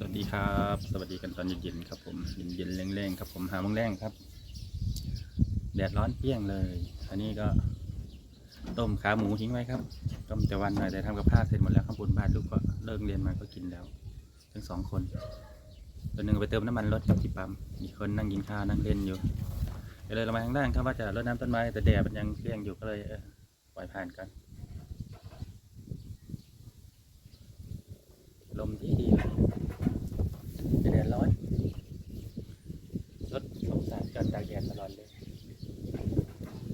สวัสดีครับ สวัสดีกันตอนเย็นๆครับผมเย็นๆแรงๆครับผมหาโมงแรงครับ แดดร้อนเปรี้ยงเลยอันนี้ก็ ต้มขาหมูทิ้งไว้ครับ ต้มแต่วันหน่อยแต่ทำกับข้าวเสร็จหมดแล้วข้างบนบ้านลูกก็เลิกเรียนมาก็กินแล้ว ทั้งสองคนตัวหนึ่งไปเติมน้ำมันรถกับที่ปั๊มอีกคนนั่งกินข้าวนั่งเล่นอยู่ก็เลยเรามาข้างล่างครับว่าจะรดน้ำต้นไม้แต่แดดมันยังเปรี้ยงอยู่ก็เลยปล่อยผ่านกันลมที่ดีเลยแต่แดดร้อนรถสงสารจอดตากแดดตลอดเลย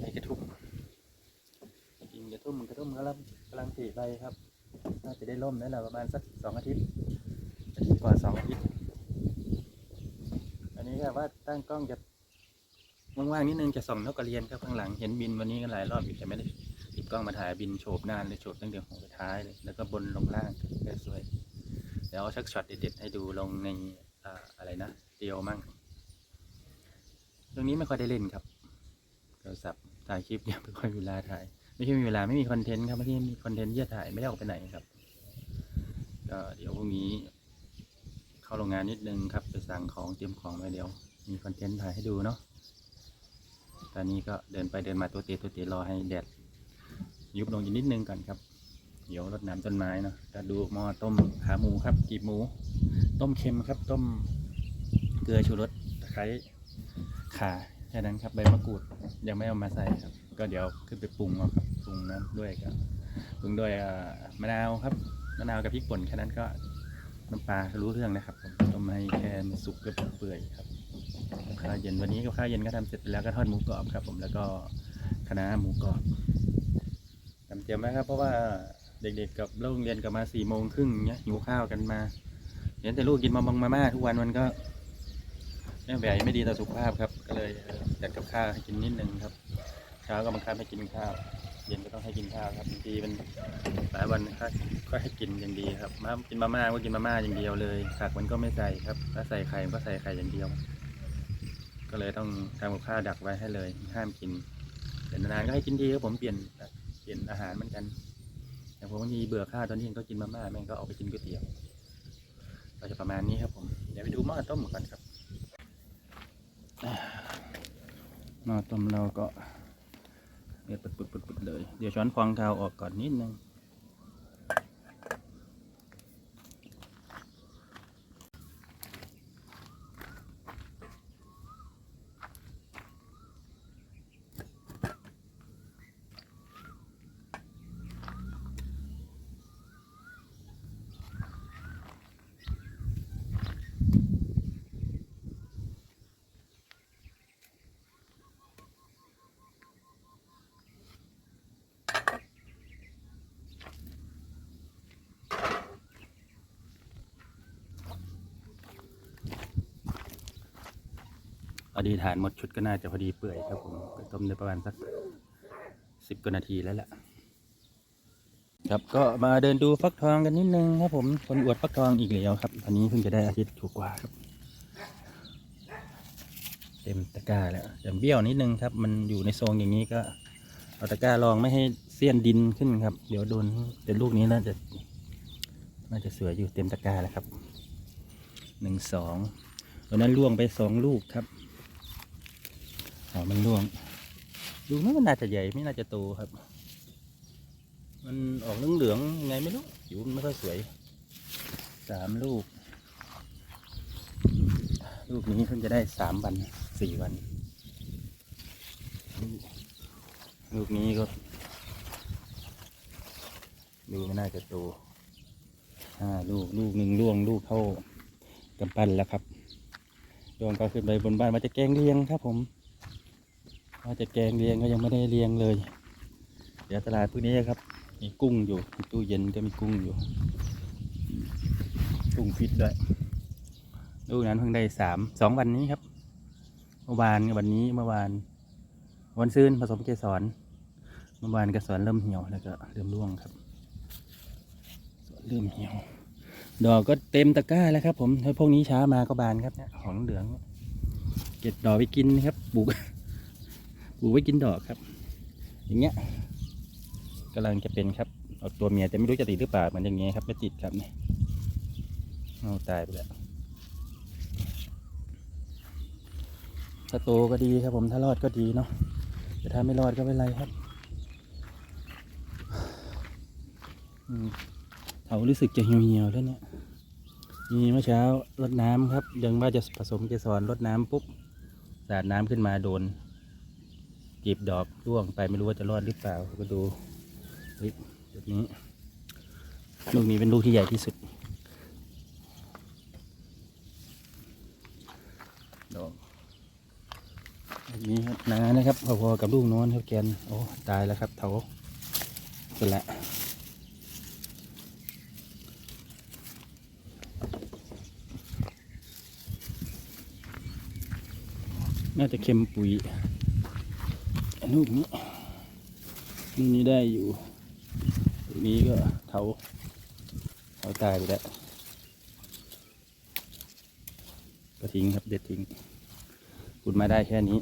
ไอ้กระทุ่มกินกระทุ่มกระทุ่มกำลังกำลังผลิใบครับ น่าจะได้ ร่มนั่นแหละประมาณสักสองอาทิตย์อาทิตย์กว่าสองอาทิตย์ อันนี้ก็ว่าตั้งกล้องจะว่างๆนิดนึงจะส่องนกกระเรียนครับข้างหลังเห็นบินวันนี้ก็หลายรอบอยู่แต่ไม่ได้หยิบกล้องมาถ่ายบินโฉบนานเลยโฉบตั้งแต่หัวไปท้ายเลยแล้วก็บนลงล่างก็สวยเดี๋ยวเอาชักช็อตเด็ดๆให้ดูลงในอ่าอะไรนะเดียวมั่งตรงนี้ไม่ค่อยได้เล่นครับโทรศัพท์ถ่ายคลิปยังไม่ค่อยมีเวลาถ่าย ไม่ใช่มีเวลาไม่มีคอนเทนต์ครับไม่ใช่มีคอนเทนต์ที่จะถ่ายไม่ได้ออกไปไหนครับ ก็เดี๋ยวพรุ่งนี้ เข้าโรงงานนิดนึงครับ ไปสั่งของเตรียมของไว้เดี๋ยว มีคอนเทนต์ถ่ายให้ดูเนาะตอนนี้ก็เดินไปเดินมาตัวเตะตัวเตะรอให้แดดยุบลงอีกนิดนึงก่อนครับ เดี๋ยวรดน้ำต้นไม้เนาะจะดูหม้อต้มขาหมูครับกีบหมู ต้มเค็มครับ ต้มเกลือชูรสตะไคร้ข่าแค่นั้นครับใบมะกรูดยังไม่เอามาใส่ครับ ก็เดี๋ยวขึ้นไปปรุงเอาครับปรุงน้ำด้วยครับปรุงด้วยมะนาวครับ มะนาวกับพริกป่นแค่นั้นก็น้ำปลารู้เรื่องนะครับผมต้มให้แค่มันสุกเปื่อยครับข้าวเย็นวันนี้กับข้าวเย็นก็ทำเสร็จไปแล้วก็ทอดหมูกรอบครับ ผมแล้วก็คณะหมูกรอบจำเจียมไหมครับ เพราะว่าเด็กๆกับโรงเรียนกลับมาสี่โมงครึ่งเนี้ยหิวข้าวกันมาเห็นแต่ลูกกินมาบังมาม่าทุกวันมันก็ไม่ไหวไม่ดีต่อสุขภาพครับ ก็เลยจัดกับข้าวให้กินนิดนึงครับ เช้าก็บังคับให้กินข้าว เย็นก็ต้องให้กินข้าวครับบางทีเป็น หลายวันก็ให้กินอย่างดีครับมากินมาม่าก็กินมาม่าอย่างเดียวเลยผักมันก็ไม่ใส่ครับถ้าใส่ไข่มันก็ใส่ไข่อย่างเดียว ก็เลยต้องทำกับข้าวดักไว้ให้เลย ห้ามกินแต่นานๆก็ให้กินทีครับผมเปลี่ยนเปลี่ยนอาหารเหมือนกันอย่างผมบางทีเบื่อข้าวตอนนี้ก็กินมาม่าแม่งก็ออกไปกินก๋วยเตี๋ยวก็จะประมาณนี้ครับผมเดี๋ยวไปดูหม้อต้มก่อนครับหม้อต้มเราก็เดือดปุดๆเลย เดี๋ยวช้อนฟองข้าวออกก่อนนิดนึง อดีฐานหมดชุดก็น่าจะพอดีเปื่อยครับผมต้มได้ประมาณสักสิบกว่านาทีแล้วแหละครับก็มาเดินดูฟักทองกันนิดนึงครับผมคนอวดฟักทองอีกแล้วครับอันนี้เพิ่งจะได้อาทิตย์ถูกกว่าครับ เต็มตะกร้าแล้วแต่เบี้ยวนิดนึงครับ มันอยู่ในโซงอย่างนี้ก็เอาตะกร้ารองไม่ให้เสี้ยนดินขึ้นครับ เดี๋ยวโดนแต่ลูกนี้น่าจะน่าจะสวยอยู่เต็มตะกร้าแล้วครับหนึ่งสองวันนั้นล่วงไปสองลูกครับ มันล่วงลูนั้นมันน่าจะใหญ่ไม่น่าจะโตครับ มันออกเหลืองๆไงไม่รู้ผิวมันไม่ค่อยสวยสามลูก ลูกนี้เพิ่งจะได้สามวันสี่วัน ลูกนี้ก็ดูไม่น่าจะโตห้าลูกลูกหนึ่งล่วงลูกเข้ากำปั้นแล้วครับโยงก็ขึ้นไปบนบ้านว่าจะแกงเลียงครับผม ว่าจะแกงเลียงก็ยังไม่ได้เลียงเลย เดี๋ยวตลาดพวกนี้ครับ มีกุ้งอยู่มีตู้เย็นก็มีกุ้งอยู่ กุ้งฟิตด้วยลูกนั้นเพิ่งได้สามสองวันนี้ครับ เมื่อวานกับวันนี้เมื่อวาน วันซื่นผสมเกสรเมื่อวานเกสรเริ่มเหี่ยวแล้วก็เริ่มร่วงครับเริ่มเหี่ยว ดอกก็เต็มตะกร้าแล้วครับ ผมถ้าพวกนี้ช้ามาก็บานครับเนี่ยของเหลือง เก็บดอกไปกินนะครับปลูก ลูกไว้กินดอกครับ อย่างเงี้ยกำลังจะเป็นครับออกตัวเมียแต่ไม่รู้จะติดหรือเปล่าเหมือนอย่างเงี้ยครับไม่ติดครับเนี่ยเอาตายไปแล้วถ้าโตก็ดีครับผมถ้ารอดก็ดีเนาะแต่ถ้าไม่รอดก็ไม่เป็นไรครับเขารู้สึกจะเหี่ยวๆแล้วเนี่ยมีเมื่อเช้ารดน้ำครับ ยังว่าจะผสมเกสรรดน้ำปุ๊บสาดน้ำขึ้นมาโดน กีบดอกร่วงไปไม่รู้ว่าจะรอดหรือเปล่าก็ดูเฮ้ยแบบนี้ลูกนี้เป็นลูกที่ใหญ่ที่สุด ดอกแบบนี้ครับนานะครับพอๆกับลูกน้อนครับแกนโอ้ตายแล้วครับเถาเสร็จละน่าจะเค็มปุ๋ย ลูกนี้ลูกนี้ได้อยู่ลูกนี้ก็เถาเถาตายไปแล้วก็ทิ้งครับเด็ดทิ้งขุดมาได้แค่นี้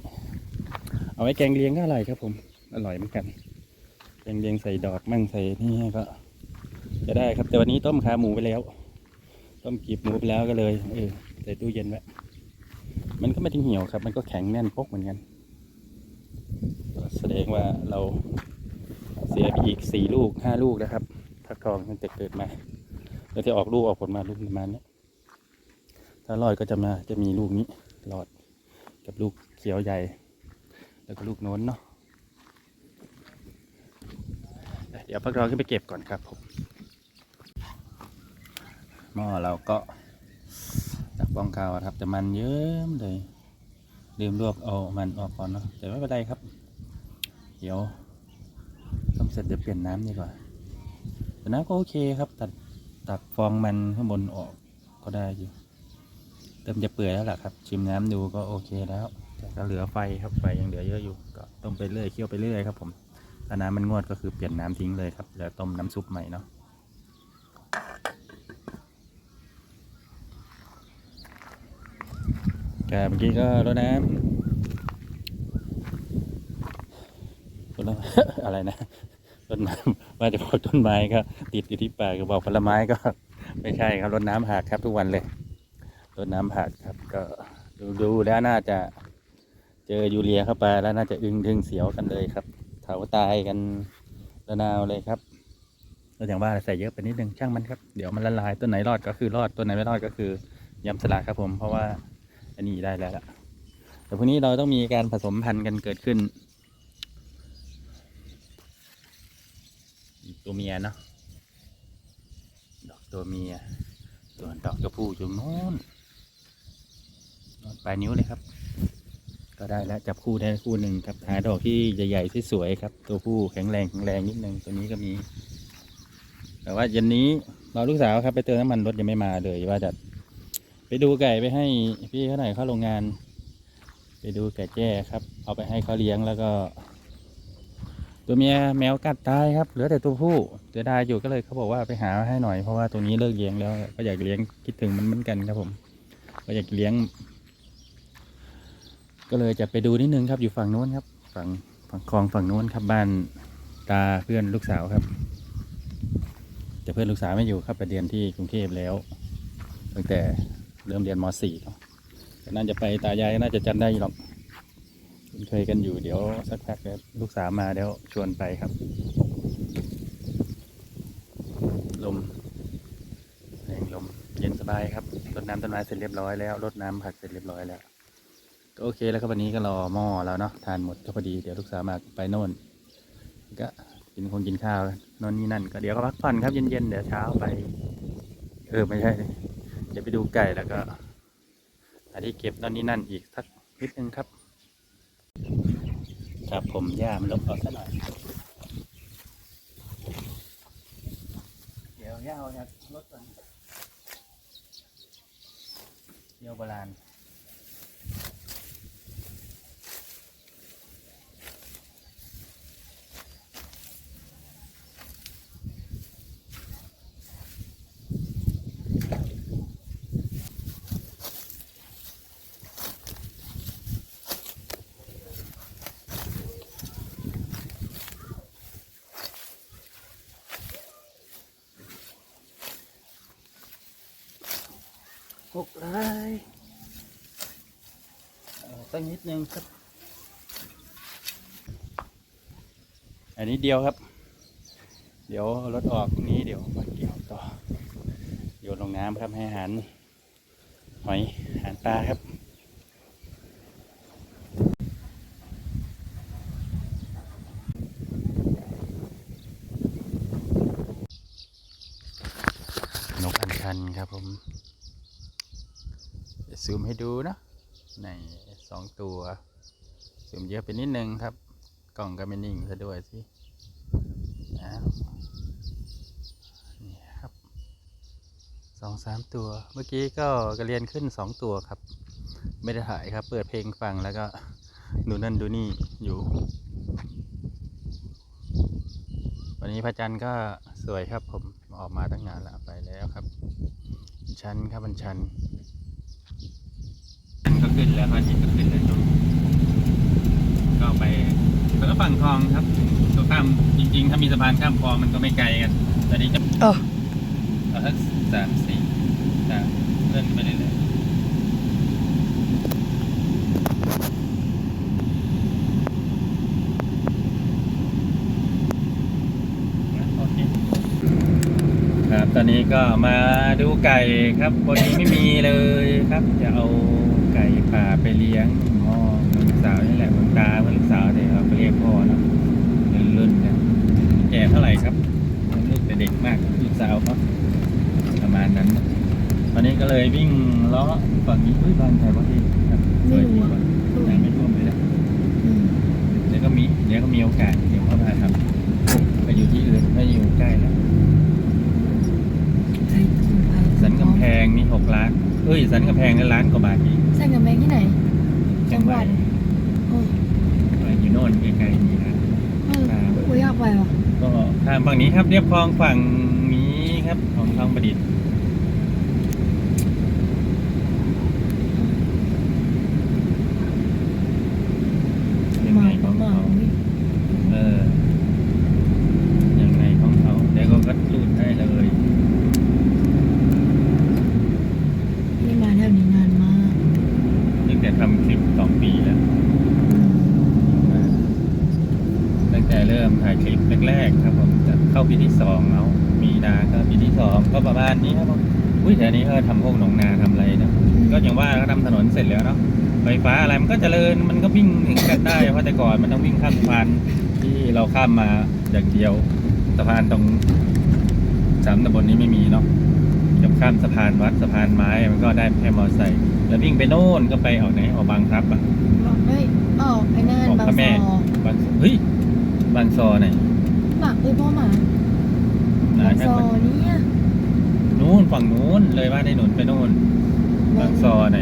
เอาไว้แกงเลียงก็อร่อยครับ ผม อร่อยเหมือนกันแกงเลียงใส่ดอกมั่งใส่นี่ก็ จะได้ครับแต่วันนี้ต้มขาหมูไปแล้ว ต้มกีบหมูไปแล้วก็เลยเออใส่ตู้เย็นไว้มันก็ไม่ได้งเหี่ยวครับ มันก็แข็งแน่นปกเหมือนกัน แสดงว่าเราเสียไปอีกสี่ลูกห้าลูกนะครับทักทองตั้งแต่เกิดมาแล้วจะออกลูกออกผลมาลูกประมาณเนี้ยถ้ารอดก็จะมาจะมีลูกนี้รอดกับลูกเขียวใหญ่ แล้วก็ลูกโน้นเนาะเดี๋ยวพักเราขึ้นไปเก็บก่อนครับผมหม้อเราก็ตักบองข้าวครับแต่มันเยอะเลยลืมลวกเอามันออกก่อนเนาะแต่ไม่เป็นไรครับ เดี๋ยวต้มเสร็จเดี๋ยวเปลี่ยนน้ำดีกว่าแต่น้ำก็โอเคครับ ตัดตักฟองมันข้างบนออกก็ได้อยู่เริ่มจะเปื่อยแล้วล่ะครับ ชิมน้ำดูก็โอเคแล้ว แต่ก็เหลือไฟครับไฟยังเหลือเยอะอยู่ ก็ต้มไปเรื่อยเคี่ยวไปเรื่อยครับผมถ้าน้ำมันงวดก็คือเปลี่ยนน้ำทิ้งเลยครับแล้วต้มน้ำซุปใหม่เนาะก็เมื่อกี้ก็รดน้ำ รดน้อะไรนะรดน้ว่าจะบอกต้นไม้ก็ติดอยู่ที่ปากก็บอกผลไม้ก็ไม่ใช่ครับรดน้ำหักครับทุกวันเลยรดน้ำผักครับ ก็ดูดูแล้วน่าจะเจอยูเรียเข้าไปแล้วน่าจะอึ้งทึงเสียวกันเลยครับเถาตายกันระนาวเลยครับก็อย่างว่าใส่เยอะไปนิดนึงช่างมันครับเดี๋ยวมันละลายต้นไหนรอดก็คือรอดต้นไหนไม่รอดก็คือยำสลัดครับผมเพราะว่าอันนี้ได้แล้วแต่พรุ่งนี้เราต้องมีการผสมพันธุ์กันเกิดขึ้น ตัวเมียเนาะดอกตัวเมียส่วนดอกตัวผู้อยู่โน้นปลายนิ้วเลยครับ ก็ได้แล้วจับคู่ได้คู่หนึ่งครับหาดอกที่ใหญ่ๆสวยๆครับ ตัวผู้แข็งแรงแข็งแรงนิดนึงตัวนี้ก็มี แต่ว่าเย็นนี้เราลูกสาวครับไปเติมน้ำมันรถยังไม่มาเลยว่าจะไปดูไก่ไปให้พี่เขาหน่อยเข้าโรงงาน ไปดูไก่แจ้ครับ เอาไปให้เขาเลี้ยงแล้วก็ ตัวเมียแมวกัดตายครับ เหลือแต่ตัวผู้เสียดายอยู่ก็เลยเขาบอกว่าไปหาให้หน่อยเพราะว่าตัวนี้เลิกเลี้ยงแล้ว ก็อยากเลี้ยงคิดถึงมันเหมือนกันครับผม ก็อยากเลี้ยง ก็เลยจะไปดูนิดนึงครับอยู่ฝั่งโน้นครับ ฝั่งฝั่งคลองฝั่งโน้นครับบ้านตาเพื่อนลูกสาวครับแต่เพื่อนลูกสาวไม่อยู่ครับไปเรียนที่กรุงเทพแล้วตั้งแต่เริ่มเรียนม .4 เนาะน่าจะไปตายายน่าจะจำได้หรอก คุ้นเคยกันอยู่เดี๋ยวสักพักเดี๋ยวลูกสาวมาเดี๋ยวชวนไปครับ ลมแรงลมเย็นสบายครับรดน้ำต้นไม้เสร็จเรียบร้อยแล้วรดน้ำผักเสร็จเรียบร้อยแล้วก็โอเคแล้วครับวันนี้ก็รอหม้อแล้วเนาะทานหมดก็พอดีเดี๋ยวลูกสาวมาไปโน่น ก็กินคงกินข้าวโนอนนี่นั่นก็เดี๋ยวก็พักผ่อนครับเย็นๆเดี๋ยวเช้าไป เออไม่ใช่ดิเดี๋ยวไปดูไก่แล้วก็หาที่เก็บโนอนนี่นั่นอีกสักนิดนึงครับ ครับผมหญ้ามันลบเอาซะหน่อย เดี๋ยวหญ้าเอาจากรถก่อนเดี๋ยวโบราณ หกลายเอาสักนิดนึงครับ อันนี้เดียวครับ เดี๋ยวรถออกนี้เดี๋ยวมาเกี่ยวต่อโยนลงน้ำครับให้อาหารหอยอาหารปลาครับนกอัญชันครับผม ซูมให้ดูนะในสองตัวซูมเยอะไปนิดนึงครับ กล้องก็ไม่นิ่งซะด้วยสิอ้าวนี่ครับสองสามตัว เมื่อกี้ก็กระเรียนขึ้นสองตัวครับ ไม่ได้ถ่ายครับ เปิดเพลงฟังแล้วก็ดูนั่นดูนี่อยู่ วันนี้พระจันทร์ก็สวยครับผมออกมาตั้งนานแล้วไปแล้วครับบัญชันครับบัญชัน ก็ขึ้นแล้วพระอาทิตย์ก็ขึ้นแล้วครับก็ไปแล้วก็ฝั่งคลองครับตัวข้ามจริง ๆ ถ้ามีสะพานข้ามคลองมันก็ไม่ไกลกันตอนนี้จะเออเอาสักสามสี่สามเลื่อนไปเรื่อยๆโอเคครับตอนนี้ก็มาดูไก่ครับวันนี้ไม่มีเลยครับจะเอา ไก่ป่าไปเลี้ยงพ่อลูกสาวนี่แหละคุณตาเพื่อนลูกสาวเดี๋ยวเราไปเรียกพ่อเนอะรุ่นรุ่นๆกันแก่เท่าไหร่ครับลูกแต่เด็กมากลูกสาวเขาประมาณนั้นนะตอนนี้ก็เลยวิ่งล้อฝั่งนี้อุ้ยบางใครวะพี่ครับสวยดีว่ะแต่ไม่ท่วมเลยนะอืมเดี๋ยวก็มีเดี๋ยวก็มีโอกาสเดี๋ยวเขาพาทำไปอยู่ที่อื่นไม่อยู่ใกล้แล้วใช่คุณไปสันกำแพงนี่หกล้านเอ้ยสันกำแพงนี่ล้านกว่าบาทอีก สันกำแพงที่ไหน จังหวัดโอ้ยอยู่โน่นไกลๆนี่นะเออโอ้ยอยากไปว่ะก็ทางฝั่งนี้ครับเรียบคลองฝั่งนี้ครับของคลองประดิษฐ์ยัง หมา ไงของ หมา เขา อุ๊ย เออยังไงของเขาเดี๋ยวก็กระตูดได้เลย นี่มาแถวนี้นานมาก ตั้งแต่ทำคลิปสองปีแล้ว อืม ตั้งแต่เริ่มถ่ายคลิปแรกๆครับผมจะเข้าปีที่สองแล้วมีนาก็ปีที่สองก็ประมาณนี้ครับผม อุ้ยแต่อันนี้ก็ทำพวกหนองนาทำอะไรนะก็อย่างว่าเขาทำถนนเสร็จแล้วเนาะไฟฟ้าอะไรมันก็เจริญมันก็วิ่งถึงกันได้เพราะแต่ก่อนมันต้องวิ่งข้ามสะพานที่เราข้ามมาอย่างเดียวสะพานตรงสามตำบลนี้ไม่มีเนาะกับข้ามสะพานวัดสะพานไม้มันก็ได้แค่มอเตอร์ไซค์แล้ววิ่งไปโน่นก็ไปออกไหนออกบางพลับอะบอกเฮ้ยออกไอ้นั่นออกบางพระซแม่อบางเฮ้ยบางซอไหนหมาเอ้ยพ่อหมานะบางช่าซงอมันเนี่ยนู้น ฝั่งนู้นเลยบ้านไอ้หนุนไปโน่นบางซอไหน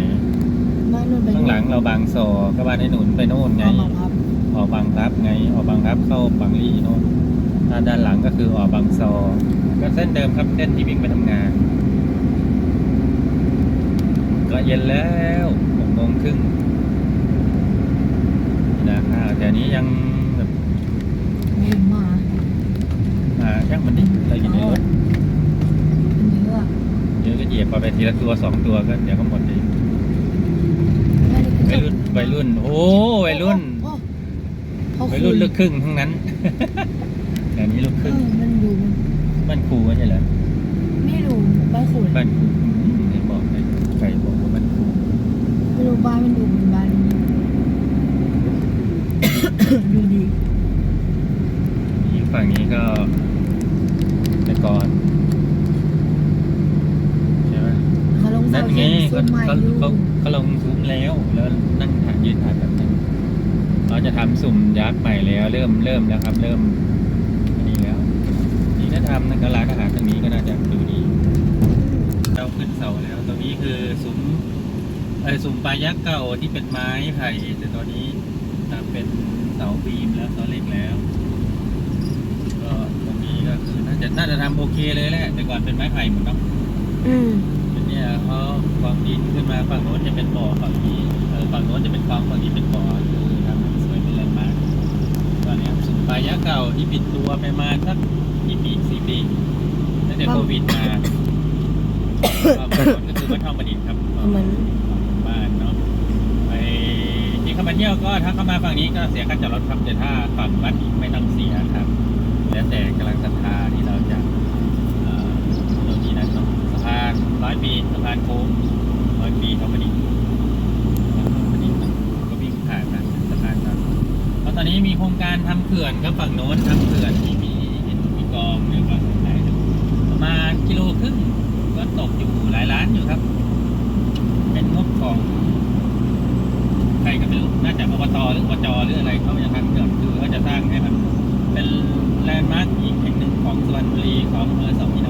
บ้านนู่นไปข้างหลังเราบางซอก็บ้านไอ้หนุนไปโน่นไงเอามาพับออกบางพลับไง ออกบางพลับเข้าบางลี่โน่นถ้าด้านหลังก็คือออกบางซอก็เส้นเดิมครับเส้นที่วิ่งไปทำงาน ก็เย็นแล้วหกโมงครึ่งนะข้าวแต่อันนี้ยังแบบเห็นหมา อ่าช่างมันดิเราอยู่ในรถ เป็นเยอะอะ เดี๋ยวก็เหยียบไปทีละตัวสองตัวก็เดี๋ยวก็หมดเองแม่ได้ขึ้วัยรุ่นวัยรุ่น โอ้วัยรุ่นโอ้เขาวัยรุ่นลูกครึ่งทั้งนั้นแต่นี้ลูกคเอรึ่งอมันดูมันบ้านครูไม่ใช่เหรอไม่รู้บ้านคุณบ้านครูอืมไหนบอกไหนใครบอกว่าบ้านครูไม่รู้บ้านมันดูเหมือนบ้านนี้ดูดีนี่ฝั่งนี้ก็แต่ก่อนใช่ไหม เขาลง นั่เสานไงเข็มเขาซุ้มใหม่เขาอยู่เขาเขาลงซุ้มแล้ว แล้วนั่งถ่ายยืนถ่ายแบบนั้นเราจะทำสุ่มยักษ์ใหม่แล้ว เริ่มเริ่มแล้วครับ เริ่มอันนี้แล้วนี่ถ้าทำนะก็ร้านอาหารตรงนี้ก็น่าจะดูดี เราขึ้นเสาแล้วตรงนี้คือซุ้มเออซุ้มปลายักษ์เก่าที่เป็นไม้ไผ่แต่ตอนนี้ทำเป็นเสาบีมแล้วเสาเหล็กแล้วก็ตรงนี้ก็คือน่าจะน่าจะทำโอเคเลยแหละแต่ก่อนเป็นไม้ไผ่หมดเนาะอืม เป็นเนี่ยเขาความดินขึ้นมาฝั่งโน้นจะเป็นบ่อฝั่งนี้เออฝั่งโน้นจะเป็นคลองฝั่งนี้เป็นบ่อคือทำให้สวยเป็นแลนด์มาร์คตอนนี้สุนปลายะเก่าที่ปิดตัวไปมาสักกี่ปีสี่ปีตั้งแต่โควิดมาก็ฝั่งโน้นก็คือวัดทองประดิษฐ์ครับเหมือนบ้านเนาะไปที่เข้ามาเที่ยวก็ถ้าเข้ามาฝั่งนี้ก็เสียค่าจอดรถครับแต่ถ้าฝั่งวัดนี้ไม่ต้องเสียครับ แล้วแต่กำลังศรัทธาที่เราจะเอ่อโน่นนี่นั่นเนาะสะพานร้ อยปีสะพานโค้งร้อยปีทองประดิษฐ์ทองประดิษฐ์ก็วิ่งผ่านนะสะพานนั้นเพราะตอนนี้มีโครงการทำเขื่อนครับฝั่งโน้นทำเขื่อนที่มีเห็นมีกองเรียกว่าไหนประมาณกิโลครึ่งก็ตกอยู่หลายล้านอยู่ครับ เป็นงบของใครก็ไม่รู้น่าจะอบตหรืออบจหรืออะไรเขาจะทำเขื่อนคือเขาจะสร้างให้มันเป็นแลนด์มาร์คอีกแห่งหนึ่งของสุพรรณบุรีของอำเภอสองพี่น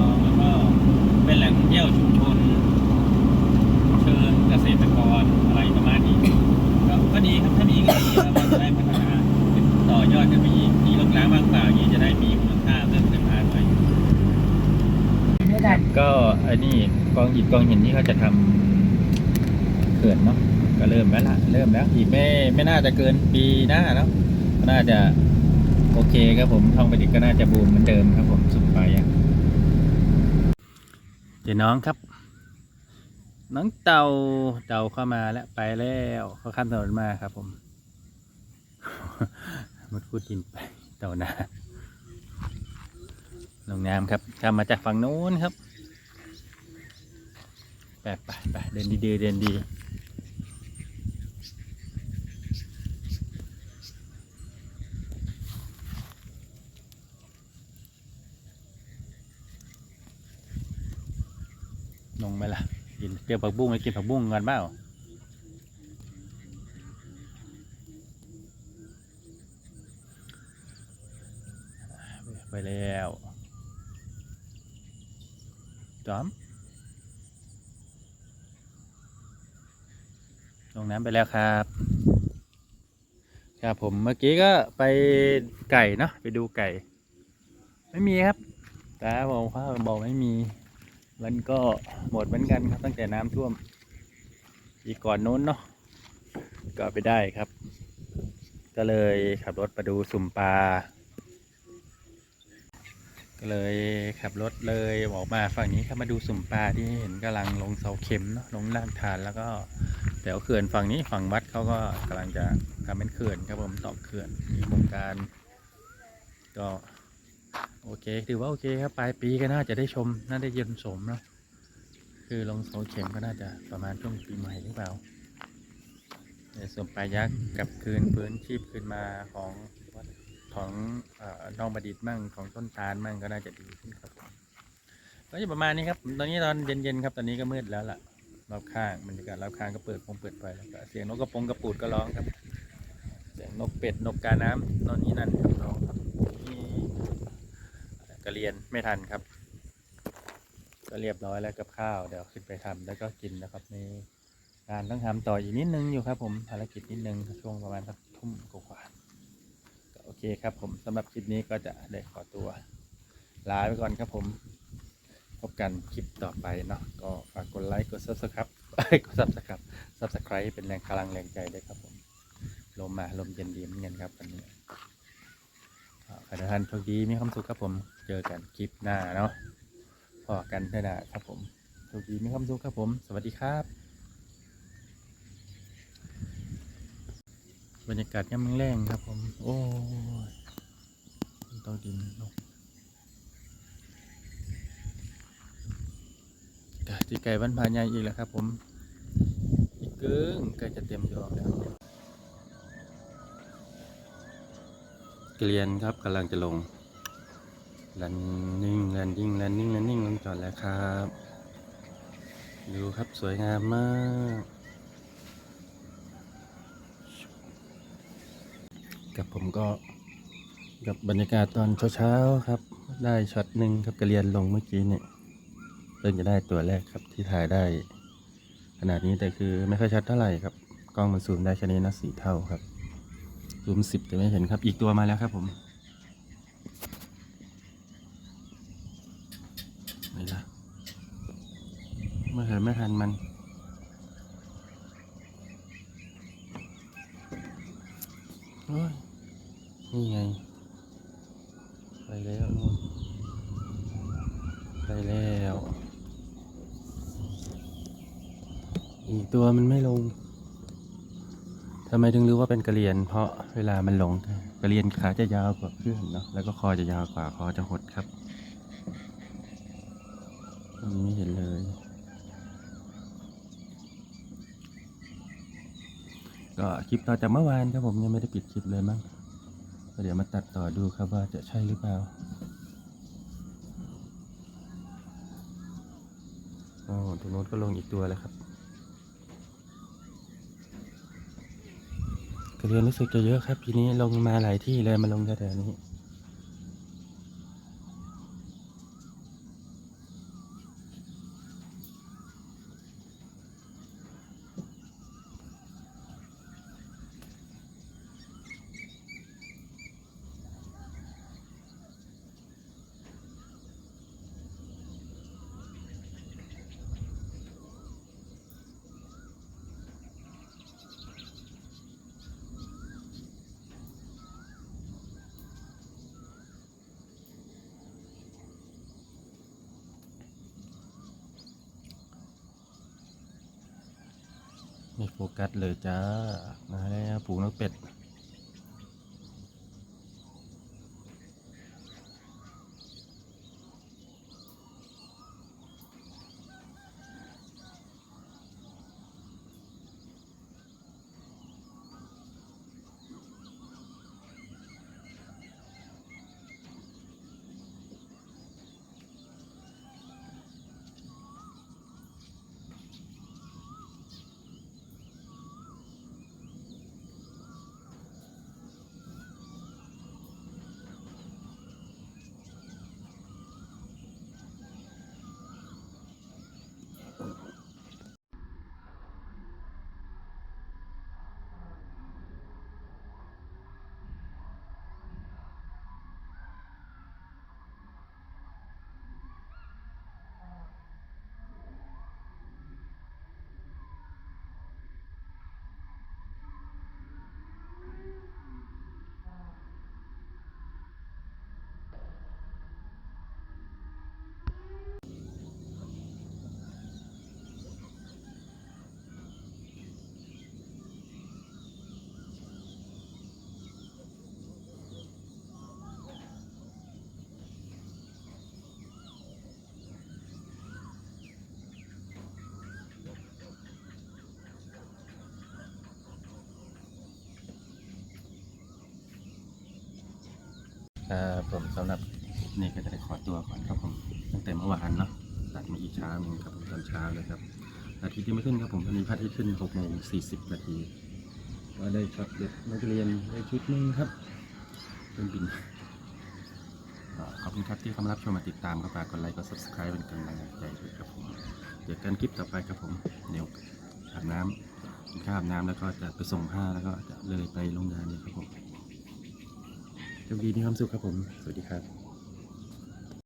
้อง เป็นแหล่งท่องเที่ยวชุมชน เชิงเกษตรกรอะไรประมาณนี้ก็ก็ดีครับถ้ามีก็ดีครับเราจะได้พัฒนาต่อยอดขึ้นไปอีกที่ลกล้างว่างเปล่าอย่างนี้จะได้มีมูลค่าเพิ่มขึ้นมาหน่อยไม่ได้ก็ไอ้นี่กองอิฐกองหินที่เขาจะทำเขื่อนเนาะก็เริ่มแล้วล่ะเริ่มแล้วอีกไม่ไม่น่าจะเกินปีหน้าเนาะน่าจะโอเคครับผมทองปดิก็น่าจะบูมเหมือนเดิมครับผมสุดไปอะ เดี๋ยวน้องครับ น้องเต่าเต่าเข้ามาแล้วไปแล้วเขาข้ามถนนมาครับผมมุดพูดกินไปเต่านาลงน้ำครับข้ามมาจากฝั่งโน้นครับไปไปไปเดินดีเดินดี ลงไหมล่ะ กินเกี่ยวผักบุ้งไปกินผักบุ้งกันเปล่าไปแล้วจอมลงน้ำไปแล้วครับ ครับผมเมื่อกี้ก็ไปไก่เนาะไปดูไก่ ไม่มีครับ แต่ผมเขาบอกไม่มี มันก็หมดเหมือนกันครับ ตั้งแต่น้ำท่วม อีกก่อนโน้นเนาะก็ไปได้ครับ ก็เลยขับรถมาดูสุ่มปลาก็เลยขับรถเลยออกมาฝั่งนี้ครับมาดูสุ่มปลาที่เห็นกำลังลงเสาเข็มเนาะลงล่างฐานแล้วก็แถวเขื่อนฝั่งนี้ฝั่งวัดเขาก็กำลังจะทำเป็นเขื่อนครับผมต่อเขื่อนมีโครงการ ก็ โอเค ถือว่าโอเคครับ ปลายปีก็น่าจะได้ชม น่าได้เย็นสมเนาะ คือลงเสาเข็มก็น่าจะประมาณช่วงปีใหม่หรือเปล่าในส่วนปลายักษ์กับคืนพื้นชีพคืนมาของของอน้องประดิษฐ์มั่งของต้นตาลมั่งก็น่าจะดีขึ้นครับก็จะประมาณนี้ครับ ตอนนี้ตอนเย็นๆครับ ตอนนี้ก็มืดแล้วล่ะ รอบข้างบรรยากาศรอบข้างก็เปิดคงเปิดไฟแล้วก็เสียงนกกระปงกระปูดก็ร้องครับ เสียงนกเป็ดนกกาน้ำนอนนี้นั่นครับร้องนี่ กระเรียนไม่ทันครับ ก็เรียบร้อยแล้วกับข้าวเดี๋ยวขึ้นไปทำแล้วก็กินนะครับมีการต้องทำต่ออีกนิดนึงอยู่ครับ ผมภารกิจนิดนึงช่วงประมาณสักทุ่มกว่าก็โอเคครับผมสำหรับคลิปนี้ก็จะได้ขอตัวลาไปก่อนครับผมพบกันคลิปต่อไปเนาะก็ฝากกดไลค์กด subscribe กด subscribe subscribe เป็นแรงพลังแรงใจด้วยครับผมลมมาลมเย็นดีเหมือนกันครับวันนี้ ขอให้ท่านโชคดีมีความสุขครับผมเจอกันคลิปหน้าเนาะพอกันได้นะครับผมโชคดีมีความสุขครับผม สวัสดีครับ บรรยากาศย่ำแรงครับผม โอ้ยต้องดินนกกะจีไก่บ้านพาใหญ่อีกแล้วครับผม อีกเกิงใกล้จะเต็มดอกแล้ว เกลียนครับกำลังจะลงแลนนิ่งแลนดิ้งแลนนิ่งแลนนิ่งลงจอดแล้วครับ ดูครับสวยงามมากกับผมก็กับบรรยากาศตอนเช้าๆครับ ได้ช็อตหนึ่งครับกระเรียนลงเมื่อกี้เนี่ยเริ่มจะได้ตัวแรกครับที่ถ่ายได้ ขนาดนี้แต่คือไม่ค่อยชัดเท่าไหร่ครับ กล้องมันซูมได้แค่นี้นะสี่เท่าครับ ซูมสิบแต่ไม่เห็นครับ อีกตัวมาแล้วครับผมไม่ละไม่เห็นไม่ทันมันโอ้ยนี่ไง ไปแล้วนู่นไปแล้ว อีกตัวมันไม่ลง ทำไมถึงรู้ว่าเป็นกระเรียน เพราะเวลามันหลงกระเรียนขาจะยาวกว่าเพื่อนเนาะแล้วก็คอจะยาวกว่าคอจะหดครับอันนี้ไม่เห็นเลย ก็คลิปต่อจากเมื่อวานครับผมยังไม่ได้ปิดคลิปเลยมั้งเดี๋ยวมาตัดต่อดูครับว่าจะใช่หรือเปล่าอ๋อตรงโน้นก็ลงอีกตัวแล้วครับ กระเรียนรู้สึกจะเยอะครับทีนี้ลงมาหลายที่เลยมาลงแถวนี้ ไม่โฟกัสเลยจ้า มาแล้วปูนกเป็ด ครับผมสำหรับนี่ก็จะได้ขอตัวก่อนครับผมตั้งแต่เมื่อวานเนาะตัดมาอีกเช้านึงครับผมตอนเช้าเลยครับอาทิตย์ยังไม่ขึ้นครับผมตอนนี้พระอาทิตย์ขึ้น6โมง40นาทีก็ได้ช็อตเด็ดนักเรียนได้ชุดนึงครับเป็นบินขอบคุณครับที่เข้ามารับชมมาติดตามครับฝากกดไลค์กด subscribe เป็นกำลังใจด้วยครับผมเจอกันคลิปต่อไปครับผมเดี๋ยวอาบน้ำกินข้าวอาบน้ำแล้วก็จะไปส่งผ้าแล้วก็จะเลยไปโรงงานเนี่ยครับผม โชคดีมีความสุขครับผม สวัสดีครับ